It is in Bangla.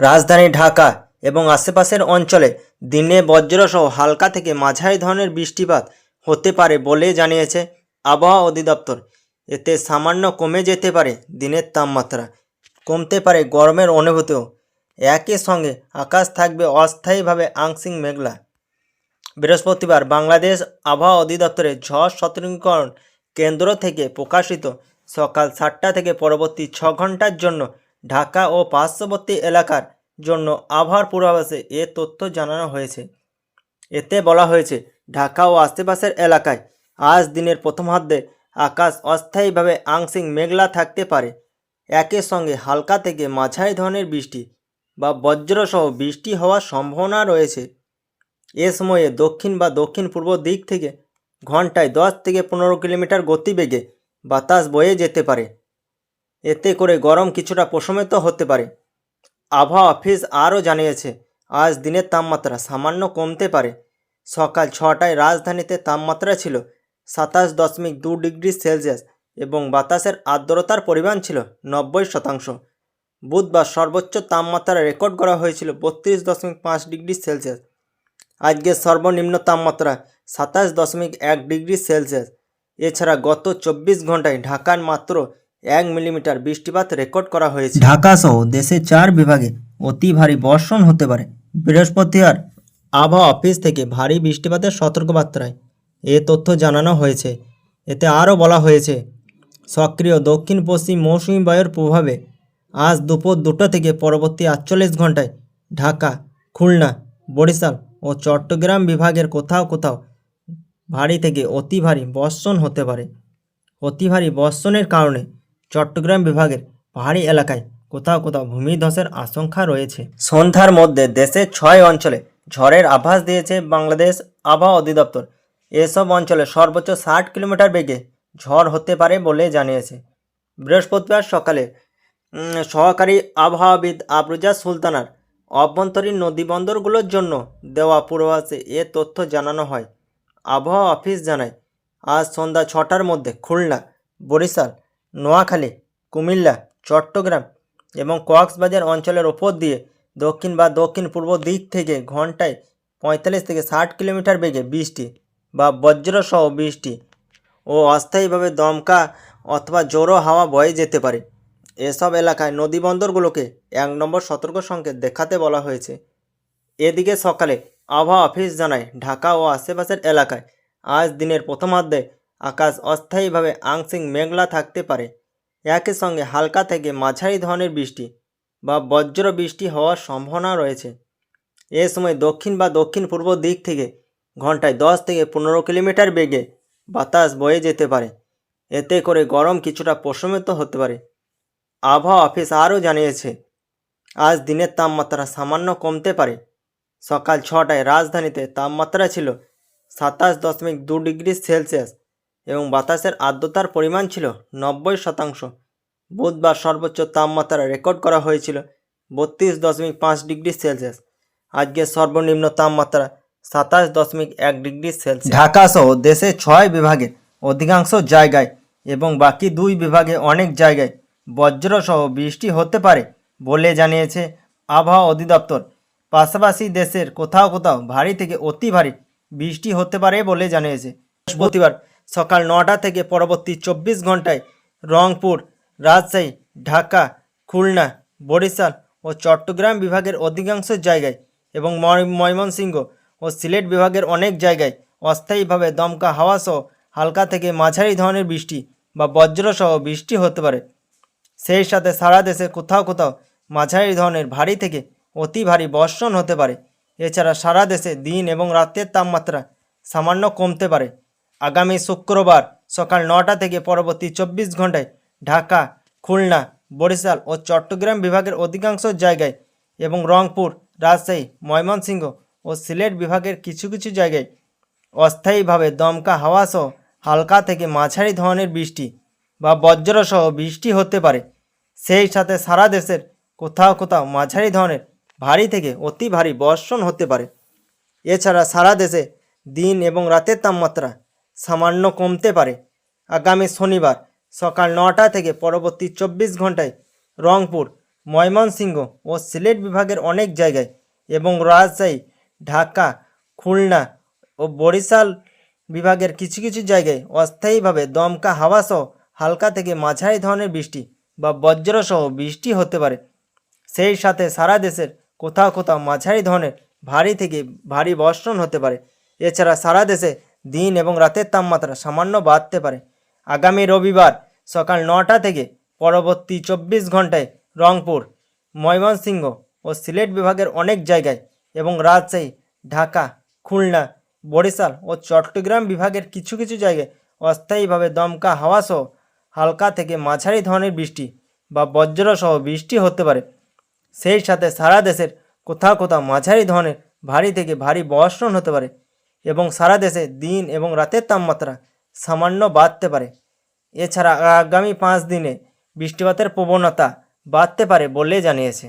রাজধানী ঢাকা এবং আশেপাশের অঞ্চলে দিনে বজ্রসহ হালকা থেকে মাঝারি ধরনের বৃষ্টিপাত হতে পারে বলে জানিয়েছে আবহাওয়া অধিদপ্তর। এতে সামান্য কমে যেতে পারে দিনের তাপমাত্রা। কমতে পারে গরমের অনুভূতিও। একই সঙ্গে আকাশ থাকবে অস্থায়ীভাবে আংশিক মেঘলা। বৃহস্পতিবার বাংলাদেশ আবহাওয়া অধিদপ্তরের ঝড় সতর্কীকরণ কেন্দ্র থেকে প্রকাশিত সকাল সাতটা থেকে পরবর্তী ছ ঘণ্টার জন্য ঢাকা ও পার্শ্ববর্তী এলাকার জন্য আবহাওয়ার পূর্বাভাসে এ তথ্য জানানো হয়েছে। এতে বলা হয়েছে, ঢাকা ও আশেপাশের এলাকায় আজ দিনের প্রথমার্ধে আকাশ অস্থায়ীভাবে আংশিক মেঘলা থাকতে পারে। একই সঙ্গে হালকা থেকে মাঝারি ধরনের বৃষ্টি বা বজ্রসহ বৃষ্টি হওয়ার সম্ভাবনা রয়েছে। এ সময়ে দক্ষিণ বা দক্ষিণ পূর্ব দিক থেকে ঘন্টায় দশ থেকে পনেরো কিলোমিটার গতিবেগে বাতাস বয়ে যেতে পারে। এতে করে গরম কিছুটা প্রশমিত হতে পারে। আবহাওয়া অফিস আরও জানিয়েছে, আজ দিনের তাপমাত্রা সামান্য কমতে পারে। সকাল ছটায় রাজধানীতে তাপমাত্রা ছিল সাতাশ দশমিক দু ডিগ্রি সেলসিয়াস এবং বাতাসের আর্দ্রতার পরিমাণ ছিল নব্বই শতাংশ। বুধবার সর্বোচ্চ তাপমাত্রা রেকর্ড করা হয়েছিল বত্রিশ দশমিক পাঁচ ডিগ্রি সেলসিয়াস। আজকের সর্বনিম্ন তাপমাত্রা সাতাশ দশমিক এক ডিগ্রি সেলসিয়াস। এছাড়া গত চব্বিশ ঘন্টায় ঢাকার মাত্র এক মিলিমিটার বৃষ্টিপাত রেকর্ড করা হয়েছে। ঢাকা সহ দেশের চার বিভাগে অতি ভারী বর্ষণ হতে পারে। বৃহস্পতিবার আবহাওয়া অফিস থেকে ভারী বৃষ্টিপাতের সতর্কবার্তায় এ তথ্য জানানো হয়েছে। এতে আরও বলা হয়েছে, সক্রিয় দক্ষিণ পশ্চিম মৌসুমি বায়ুর প্রভাবে আজ দুপুর দুটো থেকে পরবর্তী আটচল্লিশ ঘন্টায় ঢাকা, খুলনা, বরিশাল ও চট্টগ্রাম বিভাগের কোথাও কোথাও ভারী থেকে অতি ভারী বর্ষণ হতে পারে। অতি ভারী বর্ষণের কারণে চট্টগ্রাম বিভাগের পাহাড়ি এলাকায় কোথাও কোথাও ভূমিধসের আশঙ্কা রয়েছে। সন্ধ্যার মধ্যে দেশের ছয় অঞ্চলে ঝড়ের আভাস দিয়েছে বাংলাদেশ আবহাওয়া অধিদপ্তর। এসব অঞ্চলে সর্বোচ্চ ষাট কিলোমিটার বেগে ঝড় হতে পারে বলে জানিয়েছে। বৃহস্পতিবার সকালে সহকারী আবহাওয়াবিদ আবরুজা সুলতানার অভ্যন্তরীণ নদীবন্দরগুলোর জন্য দেওয়া পূর্বাভাসে এ তথ্য জানানো হয়। আবহাওয়া অফিস জানায়, আজ সন্ধ্যা ছটার মধ্যে খুলনা, বরিশাল নোয়াখালী, কুমিল্লা, চট্টগ্রাম এবং কক্সবাজার অঞ্চলের ওপর দিয়ে দক্ষিণ বা দক্ষিণ পূর্ব দিক থেকে ঘন্টায় পঁয়তাল্লিশ থেকে ষাট কিলোমিটার বেগে বৃষ্টি বা বজ্রসহ বৃষ্টি ও অস্থায়ীভাবে দমকা অথবা জোরো হাওয়া বয়ে যেতে পারে। এসব এলাকায় নদীবন্দরগুলোকে এক নম্বর সতর্ক সংকেত দেখাতে বলা হয়েছে। এদিকে সকালে আবহাওয়া অফিস জানায়, ঢাকা ও আশেপাশের এলাকায় আজ দিনের প্রথমার্ধে আকাশ অস্থায়ীভাবে আংশিক মেঘলা থাকতে পারে। একই সঙ্গে হালকা থেকে মাঝারি ধরনের বৃষ্টি বা বজ্র বৃষ্টি হওয়ার সম্ভাবনা রয়েছে। এ সময় দক্ষিণ বা দক্ষিণ পূর্ব দিক থেকে ঘন্টায় দশ থেকে পনেরো কিলোমিটার বেগে বাতাস বয়ে যেতে পারে। এতে করে গরম কিছুটা প্রশমিত হতে পারে। আবহাওয়া অফিস আরও জানিয়েছে, আজ দিনের তাপমাত্রা সামান্য কমতে পারে। সকাল ছটায় রাজধানীতে তাপমাত্রা ছিল সাতাশ দশমিক দু ডিগ্রি সেলসিয়াস। এবং বাতাসের আর্দ্রতার পরিমাণ ছিল নব্বই শতাংশ। বুধবার সর্বোচ্চ তাপমাত্রা রেকর্ড করা হয়েছিল বত্রিশ দশমিক পাঁচ ডিগ্রি সেলসিয়াস। আজকের সর্বনিম্ন তাপমাত্রা সাতাশ দশমিক এক ডিগ্রি সেলসিয়াস। ঢাকা সহ দেশের ছয় বিভাগে অধিকাংশ জায়গায় এবং বাকি দুই বিভাগে অনেক জায়গায় বজ্রসহ বৃষ্টি হতে পারে বলে জানিয়েছে আবহাওয়া অধিদপ্তর। পাশাপাশি দেশের কোথাও কোথাও ভারী থেকে অতি ভারী বৃষ্টি হতে পারে বলে জানিয়েছে। বৃহস্পতিবার সকাল নটা থেকে পরবর্তী চব্বিশ ঘন্টায় রংপুর, রাজশাহী, ঢাকা, খুলনা, বরিশাল ও চট্টগ্রাম বিভাগের অধিকাংশ জায়গায় এবং ময়- ময়মনসিংহ ও সিলেট বিভাগের অনেক জায়গায় অস্থায়ীভাবে দমকা হাওয়া সহ হালকা থেকে মাঝারি ধরনের বৃষ্টি বা বজ্রসহ বৃষ্টি হতে পারে। সেই সাথে সারা দেশে কোথাও কোথাও মাঝারি ধরনের ভারী থেকে অতি ভারী বর্ষণ হতে পারে। এছাড়া সারা দেশে দিন এবং রাতের তাপমাত্রা সামান্য কমতে পারে। আগামী শুক্রবার সকাল নটা থেকে পরবর্তী চব্বিশ ঘন্টায় ঢাকা, খুলনা, বরিশাল ও চট্টগ্রাম বিভাগের অধিকাংশ জায়গায় এবং রংপুর, রাজশাহী, ময়মনসিংহ ও সিলেট বিভাগের কিছু কিছু জায়গায় অস্থায়ীভাবে দমকা হাওয়া সহ হালকা থেকে মাঝারি ধরনের বৃষ্টি বা বজ্রসহ বৃষ্টি হতে পারে। সেই সাথে সারা দেশের কোথাও কোথাও মাঝারি ধরনের, ভারী থেকে অতি ভারী বর্ষণ হতে পারে। এছাড়া সারা দেশে দিন এবং রাতের তাপমাত্রা সামান্য কমতে পারে। আগামী শনিবার সকাল নটা থেকে পরবর্তী চব্বিশ ঘন্টায় রংপুর, ময়মনসিংহ ও সিলেট বিভাগের অনেক জায়গায় এবং রাজশাহী, ঢাকা, খুলনা ও বরিশাল বিভাগের কিছু কিছু জায়গায় অস্থায়ীভাবে দমকা হাওয়া সহ হালকা থেকে মাঝারি ধরনের বৃষ্টি বা বজ্রসহ বৃষ্টি হতে পারে। সেই সাথে সারা দেশের কোথাও কোথাও মাঝারি ধরনের ভারী থেকে ভারী বর্ষণ হতে পারে। এছাড়া সারা দেশে দিন এবং রাতের তাপমাত্রা সামান্য বাড়তে পারে। আগামী রবিবার সকাল নটা থেকে পরবর্তী চব্বিশ ঘন্টায় রংপুর, ময়মনসিংহ ও সিলেট বিভাগের অনেক জায়গায় এবং রাজশাহী, ঢাকা, খুলনা, বরিশাল ও চট্টগ্রাম বিভাগের কিছু কিছু জায়গায় অস্থায়ীভাবে দমকা হাওয়া সহ হালকা থেকে মাঝারি ধরনের বৃষ্টি বা বজ্রসহ বৃষ্টি হতে পারে। সেই সাথে সারা দেশের কোথাও কোথাও মাঝারি ধরনের ভারী থেকে ভারী বর্ষণ হতে পারে। এবং সারা দেশে দিন এবং রাতের তাপমাত্রা সামান্য বাড়তে পারে। এছাড়া আগামী পাঁচ দিনে বৃষ্টিপাতের প্রবণতা বাড়তে পারে বলে জানিয়েছে।